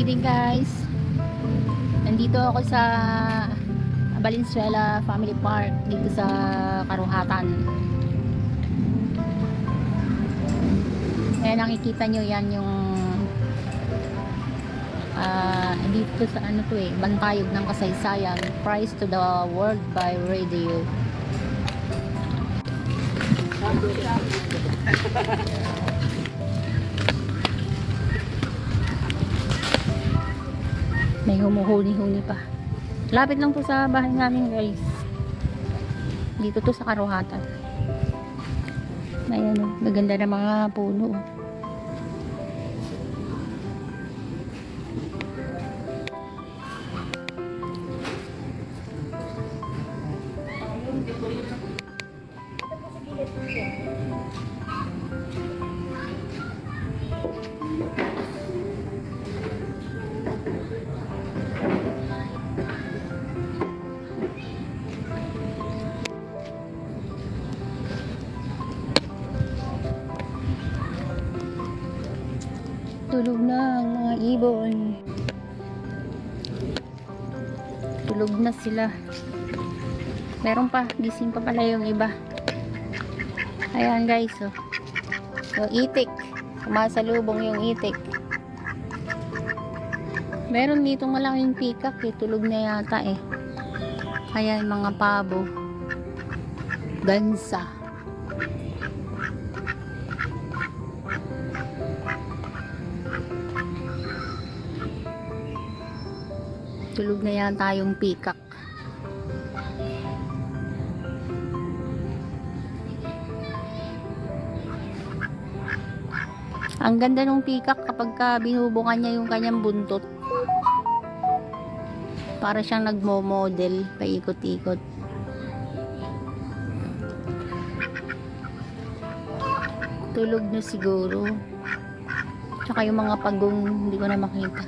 morning guys. Nandito ako sa Valenzuela Family Park dito sa Karuhatan. Ayan nakikita nyo yan yung ah, dito sa ano to eh, Bantayog ng Kasaysayan Price to the World by Radio. May humuhuni-huni pa. Lapit lang to sa bahay namin guys. Dito to sa Karuhatan. Ayan o, gaganda ng mga puno. oh. Tulog na ang mga ibon. Tulog na sila. Meron pa, gising pa pala yung iba. Ayan guys, oh. Yung itik. Kumasalubong yung itik. Meron dito malaking pikak eh. Tulog na yata eh. Ayan mga pabo. Gansa. Tulog na yan tayong pikak. Ang ganda ng pikak kapag ka binubukan niya yung kanyang buntot. Para siyang nagmo-model, paikot-ikot. Tulog na siguro. Tsaka yung mga pagong hindi ko na makita.